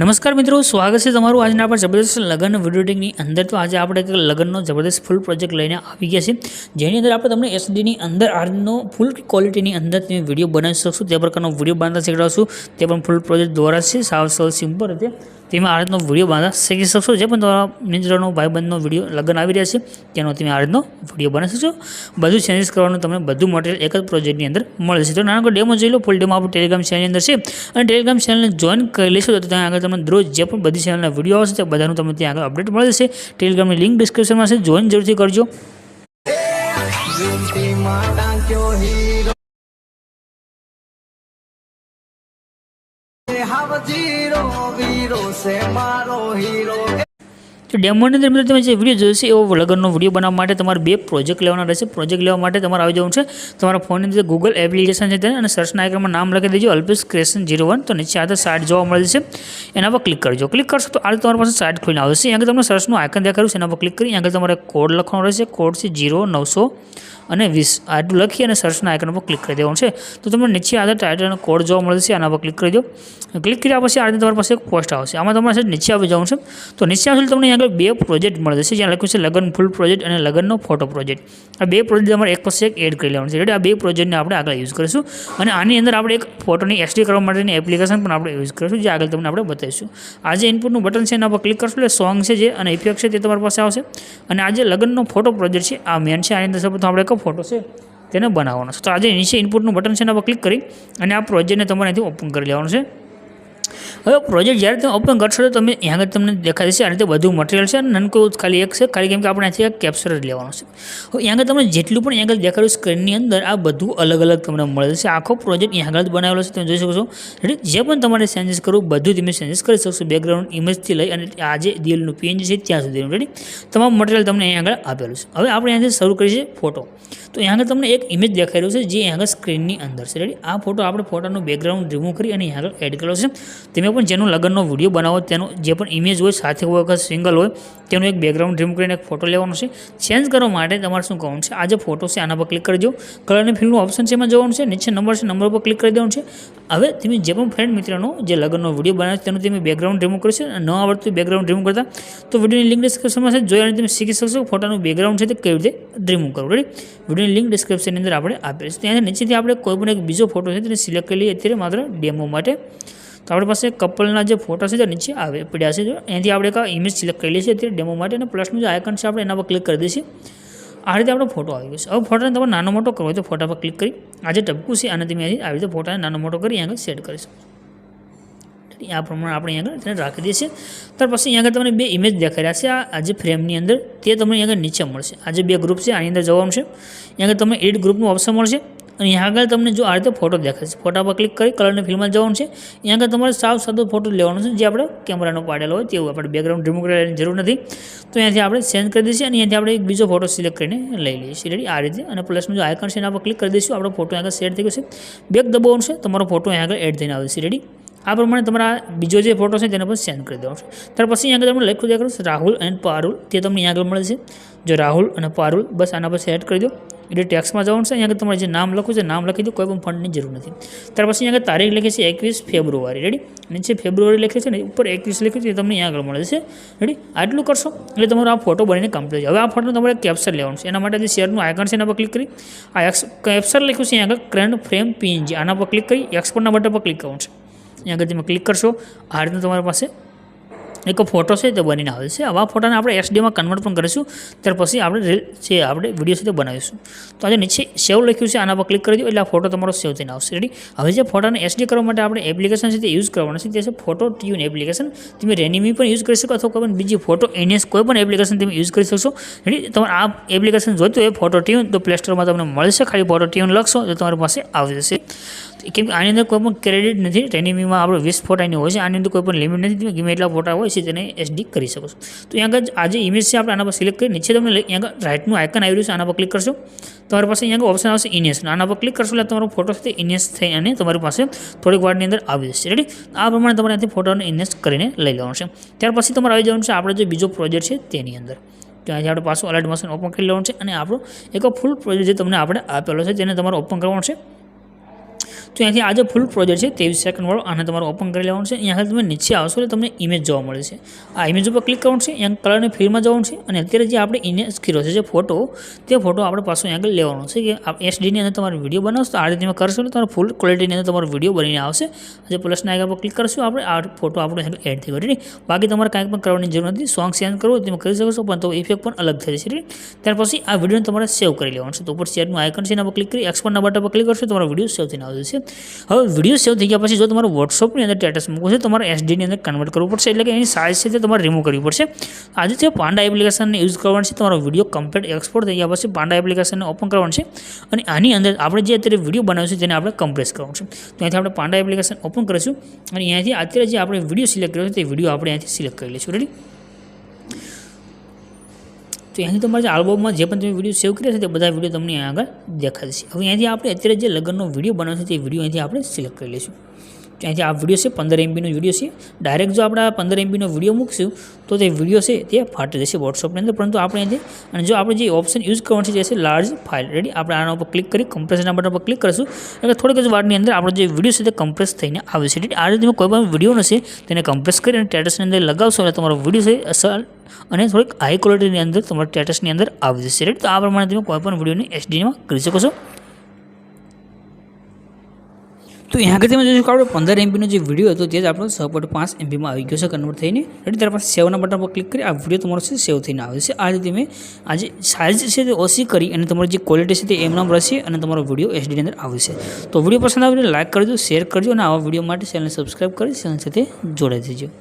નમસ્કાર મિત્રો, સ્વાગત છે તમારું આજના આપણે જબરદસ્ત લગ્ન વીડિયો અંદર. તો આજે આપણે એક લગ્નનો જબરદસ્ત ફૂલ પ્રોજેક્ટ લઈને આવી ગયા છે જેની અંદર આપણે તમને એસડીની અંદર આજનો ફૂલ ક્વોલિટીની અંદર તમે વીડિયો બનાવી શકશો. તે પ્રકારનો વીડિયો બનાવતા શીખવાડશું. તે પણ ફૂલ પ્રોજેક્ટ દ્વારા છે. સાવ સરળ સિમ્પલ રીતે. તમે આ રીતનો વીડિયો બાંધતા શીખી શકશો. જે પણ તમારા મિત્રનો, ભાઈબંધનો વીડિયો લગ્ન આવી રહ્યા છે, તેનો તમે આ રીતનો વીડિયો બનાવી શકશો. બધું ચેન્જીસ કરવાનું તમને બધું મટીરિયલ એક જ પ્રોજેક્ટની અંદર મળે છે. તો નાનકડો ડેમો જોઈ લો. ફૂલ ડેમો આપણું ટેલિગ્રામ ચેનલની અંદર છે. અને ટેલિગ્રામ ચેનલને જોઈન કરી લેશો તો ત્યાં આગળ તમને રોજ જે પણ બધી ચેનલના વીડિયો આવશે તે બધાનું તમને ત્યાં આગળ અપડેટ મળે છે ટેલિગ્રામની લિંક ડિસ્ક્રિપ્શનમાં છે. જોઈન જરૂરથી કરજો. जिंती રામ જીરો વીરો છે મારો હીરો. તો ડેમોની અંદર મિત્રો તમે જે વીડિયો જોશે એવો લગ્નનો વીડિયો બનાવવા માટે તમારે બે પ્રોજેક્ટ લેવાના રહેશે. પ્રોજેક્ટ લેવા માટે તમારે આવી જવું છે. તમારા ફોનની અંદર ગૂગલ એપ્લિકેશન છે અને સર્ચના આઇકનમાં નામ લખી દેજો, અલ્પેશ ક્રેશન જીરો વન. તો નીચે આધાર સાઇટ જોવા મળે છે. એના પર ક્લિક કરજો. ક્લિક કરશો તો આ તમારી પાસે સાઇટ ખોલીને આવશે. અહીંયા તમને સર્ચનું આઇકન દેખાડ્યું છે, એના પર ક્લિક કરી આગળ તમારે કોડ લખવાનો રહેશે. કોડ છે જીરો, નવસો અને વીસ. આટલું લખી અને સર્ચના આઇકન પર ક્લિક કરી દેવાનું છે. તો તમને નીચે આધાર ટાઇટલ અને કોડ જોવા મળે છે, આના પર ક્લિક કરી દો. ક્લિક કર્યા પછી આ રીતે તમારી પાસે એક પોસ્ટ આવશે. આમાં તમારે નીચે આવી જવાનું છે. તો નીચે આવશે તમને આગળ બે પ્રોજેક્ટ મળે છે. જ્યાં લખ્યું છે લગ્ન ફૂલ પ્રોજેક્ટ અને લગ્નનો ફોટો પ્રોજેક્ટ આ બે પ્રોજેક્ટ તમારે એક પછી એક એડ કરી લેવાનું છે. એટલે આ બે પ્રોજેક્ટને આપણે આગળ યુઝ કરીશું. અને આની અંદર આપણે એક ફોટોની એસડી કરવા માટેની એપ્લિકેશન પણ આપણે યુઝ કરીશું, જે આગળ તમને આપણે બતાવીશું. આ જે ઇનપુટનું બટન છે એના પર ક્લિક કરશું એટલે સોંગ છે જે અને ઇફેક્ટ છે તે તમારી પાસે આવશે. અને આ જે લગ્નનો ફોટો પ્રોજેક્ટ છે, આ મેન છે. આની અંદર સૌપ્રથમ આપણે એક ફોટો છે તેને બનાવવાનો છે. તો આજે નીચે ઇનપુટનું બટન છે એના પર ક્લિક કરી અને આ પ્રોજેક્ટને તમારે અહીંથી ઓપન કરી લેવાનું છે. હવે પ્રોજેક્ટ જ્યારે તમે ઓપન કરશો તો તમે અહીંયા આગળ તમને દેખાય છે આ રીતે બધું મટીરિયલ છે અને ખાલી એક છે, ખાલી કેમ કે આપણે અહીંથી એક કેપ્ચર જ લેવાનું છે. હવે અહીંયા આગળ તમને જેટલું પણ અહીંયા આગળ દેખાડ્યું સ્ક્રીનની અંદર આ બધું અલગ અલગ તમને મળે છે. આખો પ્રોજેક્ટ અહીંયા આગળ બનાવેલો છે. તમે જોઈ શકો છો. જે પણ તમારે ચેન્જીસ કરવું બધું તમે ચેન્જીસ કરી શકશો. બેકગ્રાઉન્ડ ઇમેજથી લઈ અને આ જે દિલનું પીએનજી છે ત્યાં સુધીનું રેડી તમામ મટીરિયલ તમને અહીંયા આગળ આપેલું છે. હવે આપણે અહીંયાથી શરૂ કરીએ છીએ ફોટો તો અહીંયા આગળ તમને એક ઇમેજ દેખાઈ રહ્યું છે જે અહીંયા આગળ સ્ક્રીનની અંદર છે. રેડી આ ફોટો આપણે ફોટાનું બેકગ્રાઉન્ડ રિમૂવ કરી અને અહીંયા આગળ એડ કર્યો છે. તમે પણ જેનો લગ્નનો વીડિયો બનાવો, તેનો જે પણ ઇમેજ હોય, સાથે હોય કે સિંગલ હોય, તેનું એક બેકગ્રાઉન્ડ રિમૂવ કરીને એક ફોટો લેવાનો છે. ચેન્જ કરવા માટે તમારે શું કરવાનું છે? આ જે ફોટો છે, આના પર ક્લિક કરજો કલરની ફિલ્મનું ઓપ્શન છે એમાં જવાનું છે. નીચે નંબર છે નંબર પર ક્લિક કરી દેવાનું છે. હવે તમે જે પણ ફ્રેન્ડ મિત્રનો જે લગ્નનો વીડિયો બનાવે તેનું તમે બેકગ્રાઉન્ડ રિમૂવ કરશો અને ન આવડતું બેકગ્રાઉન્ડ રિમૂવ કરતા, તો વિડીયોની લિંક ડિસ્ક્રિપ્શનમાં છે. જોઈ અને તમે શીખી શકશો ફોટાનું બેકગ્રાઉન્ડ છે તે કેવી રીતે રિમૂવ કરવું. રેડી વિડીયોની લિંક ડિસ્ક્રિપ્શનની અંદર આપણે આપેલી છે. ત્યાં નીચેથી આપણે કોઈ પણ એક બીજો ફોટો છે, તેને સિલેક્ટ કરી લઈએ. અત્યારે માત્ર ડેમો માટે. તો આપણી પાસે કપલના જે ફોટા છે તે નીચે આવે પડ્યા છે. એનાથી આપણે એક ઇમેજ સિલેક્ટ કરી લઈએ છીએ. અત્યારે ડેમો માટે અને પ્લસનું જે આઇકન છે, આપણે એના પર ક્લિક કરી દઈશું. આ રીતે આપણો ફોટો આવી ગયો છે. હવે ફોટાને તમારે નાનો મોટો હોય તો ફોટા પર ક્લિક કરી આ જે ટપકું છે આને તમે આવી રીતે ફોટાને નાનો મોટો કરી આગળ સેટ કરીશું. આ પ્રમાણે આપણે અહીંયા આગળ તેને રાખી દઈએ છીએ ત્યાર પછી અહીંયા આગળ તમને બે ઇમેજ દેખાઈ રહ્યા છે, આ જે ફ્રેમની અંદર તે તમને અહીંયા આગળ નીચે મળશે. આ જે બે ગ્રુપ છે, આની અંદર જવાનું છે. અહીંયા આગળ તમને એડિટ ગ્રુપનું ઓપ્શન મળશે. અને અહીંયા આગળ તમને જો આ રીતે ફોટો દેખાશે ફોટા પર ક્લિક કરી કલરની ફિલ્મમાં જવાનું છે. અહીંયા આગળ તમારે સાવ સાદો ફોટો લેવાનો છે, જે આપણે કેમેરાનો પાડેલો હોય તેવું. આપણે બેકગ્રાઉન્ડ રિમૂવ કરવાની જરૂર નથી. તો અહીંયાથી આપણે સેન્ડ કરી દઈશું અને અહીંયાથી આપણે એક બીજો ફોટો સિલેક્ટ કરીને લઈ લઈએ છીએ આ રીતે. અને પ્લસનું જો આઇકન છે, એના પર ક્લિક કરી દઈશું. આપણો ફોટો આગળ સેટ થઈ ગયો છે. બેક દબાવવાનું છે. તમારો ફોટો અહીંયા આગળ એડ થઈને આવે છે રેડી આ પ્રમાણે તમારા બીજો જે ફોટો છે, તેના પર સેન્ડ કરી દેવાનો છે. ત્યાર પછી અહીંયા આગળ તમને લખ્યું દેખાડો રાહુલ અને પારુલ. તે તમને અહીંયા આગળ મળે છે. જો રાહુલ અને પારુલ, બસ આના પર સેટ કરી દો. એટલે ટેક્સમાં જવાનું છે, અહીંયા તમારે જે નામ લખવું છે, નામ લખી દો, કોઈ પણ ફંડની જરૂર નથી. ત્યાર પછી અહીંયા તારીખ લખે છે, એકવીસ ફેબ્રુઆરી. રેડી નીચે ફેબ્રુઆરી લખે છે ને, ઉપર એકવીસ લખ્યું છે તમને અહીંયા આગળ મળે છે. રેડી આટલું કરશો, એટલે તમારો આ ફોટો બનીને કમ્પ્લીટ હવે આ ફોટો તમારે કેપ્ચર લેવાનું છે. એના માટે જે શેરનું આઇકન છે, એના પર ક્લિક કરી. આ એક્સ કેપ્ચર લખ્યું છે અહીંયા આગળ ક્રેન્ડ ફ્રેમ પીએનજી આના પર ક્લિક કરી એક્સપોર્ટના બટન પર ક્લિક કરવાનું છે. અહીંયા આગળ તમે ક્લિક કરશો, આ રીતે તમારી પાસે એક ફોટો છે તે બનીને આવે છે. આવા ફોટાને આપણે એસડીમાં કન્વર્ટ પણ કરીશું. ત્યાર પછી આપણે રીલ જે આપણે વીડિયો છે તે બનાવીશું. તો આજે નીચે સેવ લખ્યું છે. આના પર ક્લિક કરી દો એટલે આ ફોટો તમારો સેવ થઈને આવશે. રેડી હવે જે ફોટાને એસડી કરવા માટે આપણે એપ્લિકેશન છે તે યુઝ કરવાનું છે. તે છે ફોટો ટ્યુન એપ્લિકેશન તમે રેનીમી પણ યુઝ કરી શકો અથવા કોઈ પણ બીજી ફોટો એનએસ કોઈ પણ એપ્લિકેશન તમે યુઝ કરી શકશો. રેડી તમારે આ એપ્લિકેશન જોઈતું હોય ફોટો ટ્યુન તો પ્લે સ્ટોરમાં તમને મળશે. ખાલી ફોટો ટ્યુન લખશો, તો તમારી પાસે આવી જશે. કેમ કે આની અંદર કોઈ પણ ક્રેડિટ નથી. રેનીમીમાં આપણે વીસ ફોટાની હોય છે. આની અંદર કોઈ પણ લિમિટ નથી. ગમે એટલા ફોટા હોય છે તેને એસડી કરી શકો છો. તો અહીંયા આગળ આ જે ઇમેજ છે, આપણે આના પર સિલેક્ટ કરી, નીચે તમને અહીંયા આગળ રાઇટનું આઇકન આવી રહ્યું છે, આના પર ક્લિક કરશો. તમારી પાસે અહીંયા ઓપ્શન આવશે ઇનેસ આના પર ક્લિક કરશો એટલે તમારો ફોટો સાથે ઇનેસ થઈ અને તમારી પાસે થોડીક વારની અંદર આવી જશે. રેડી આ પ્રમાણે તમારે ત્યાંથી ફોટોને ઇનેસ કરીને લઈ લેવાનું છે. ત્યાર પછી તમારે આવી જવાનું છે આપણે જે બીજો પ્રોજેક્ટ છે તેની અંદર. ત્યાંથી આપણે પાછું અલર્ટ મશીન ઓપન કરી લેવાનું છે અને આપણો એક ફૂલ પ્રોજેક્ટ જે તમને આપણે આપેલો છે, તેને તમારે ઓપન કરવાનો છે. તો અહીંયાથી આ જે ફૂલ પ્રોજેક્ટ છે, ત્રેવીસ સેકન્ડવાળો આને તમારે ઓપન કરી લેવાનું છે. અહીંયા તમે નીચે આવશો એટલે તમને ઇમેજ જોવા મળે છે. આ ઇમેજ ઉપર ક્લિક કરવાનું છે, અહીંયા કલરની ફિલ્ડમાં જવાનું છે અને અત્યારે જે આપણે ઇમેજ કર્યો છે, જે ફોટો તે ફોટો આપણે પાછો અહીંયા લેવાનો છે કે એસડીની અંદર તમારે વીડિયો બનાવશો તો આ રીતે કરશો એટલે તમારે ફૂલ ક્વોલિટીની અંદર તમારો વીડિયો બનીને આવશે. જે પ્લસના આગળ પર ક્લિક કરશું, આપણે આ ફોટો આપણો એડ થઈ ગયો? બાકી તમારે કાંઈ પણ કરવાની જરૂર નથી. સોંગ સેન્ડ કરવો તમે કરી શકો છો, પણ તો ઇફેક્ટ પણ અલગ થઈ જશે? ત્યાર પછી આ વિડીયોને તમારે સેવ કરી લેવાનું છે. તો ઉપર શેરનું આઇકન છે, એના પર ક્લિક કરી એક્સપોર્ટના બટન પર ક્લિક કરશો તમારો વીડિયો સેવ થઈને આવશે હવે વીડિયો સેવ થઈ ગયા પછી જો તમારે વોટ્સઅપની અંદર સ્ટેટસ મૂકવું છે, તમારે એસડીની અંદર કન્વર્ટ કરવું પડશે. એટલે કે એની સાઇઝ છે તે તમારે રિમૂવ કરવી પડશે. આજે છે પાંડા એપ્લિકેશનને યુઝ કરવાનું છે, તમારો વીડિયો કમ્પ્લીટ એક્સપોર્ટ થઈ ગયા પછી પાંડા એપ્લિકેશનને ઓપન કરવાનું છે. અને આની અંદર આપણે જે અત્યારે વીડિયો બનાવ્યો છે, તેને આપણે કમ્પ્રેસ કરવાનું છે. તો અહીંથી આપણે પાંડા એપ્લિકેશન ઓપન કરીશું. અને અહીંયાથી અત્યારે જે આપણે વીડિયો સિલેક્ટ કર્યો છે, તે વીડિયો આપણે અહીંયાથી સિલેક્ટ કરી લઈશું. રેડી તો અહીંયાથી તમારે આલ્બમમાં જે પણ તમે વીડિયો સેવ કર્યા છે તે બધા વીડિયો તમને આગળ દેખાશે હવે અહીંયાથી આપણે અત્યારે જે લગ્નનો વીડિયો બનાવશે તે વીડિયો અહીંથી આપણે સિલેક્ટ કરી લઈશું. અહીંથી આ વીડિયો છે, પંદર એમબીનો વીડિયો છે. ડાયરેક્ટ જો આપણે પંદર એમબીનો વીડિયો મૂકશું, તો તે વીડિયો છે, તે ફાટી જશે વોટ્સઅપની અંદર. પરંતુ આપણે અહીંથી અને જો આપણે જે ઓપ્શન યુઝ કરવાનું છે જે છે લાર્જ ફાઇલ રેડી આપણે આના ઉપર ક્લિક કરી કમ્પ્રેસના બટન પર ક્લિક કરીશું. એટલે થોડીક જ વારની અંદર આપણો જે વીડિયો છે, તે કમ્પ્રેસ થઈને આવે છે. આ રીતે તમે કોઈ પણ વીડિયો હશે, તેને કમ્પ્રેસ કરી અને ટેટસની અંદર લગાવશો એટલે તમારો વીડિયો છે અસર અને થોડીક હાઈ ક્વોલિટીની અંદર તમારા સ્ટેટસની અંદર આવી જશે. રેડી તો આ પ્રમાણે તમે કોઈ પણ વિડીયોને એચડીમાં કરી શકો છો. તો અહીંયા આગળ તમે જોશો કે આપણે પંદર એમબીનો જે વીડિયો હતો તે જ આપણો છ પોઈન્ટ પાંચ એમબીમાં આવી ગયો છે કન્વર્ટ થઈને. રેડી ત્યાર પછી સેવના બટન પર ક્લિક કરી આ વીડિયો તમારો છે સેવ થઈને આવે છે. આ રીતે મેં આ જે છે તે ઓછી કરી અને તમારી જે ક્વોલિટી છે તે એમના રહેશે અને તમારો વીડિયો એસડીની અંદર આવશે તો વીડિયો પસંદ આવે લાઇક કરજો શેર કરજો અને આવા વીડિયો માટે ચેનલને સબસ્ક્રાઈબ કરી ચેનલ સાથે જોડાઈ દેજો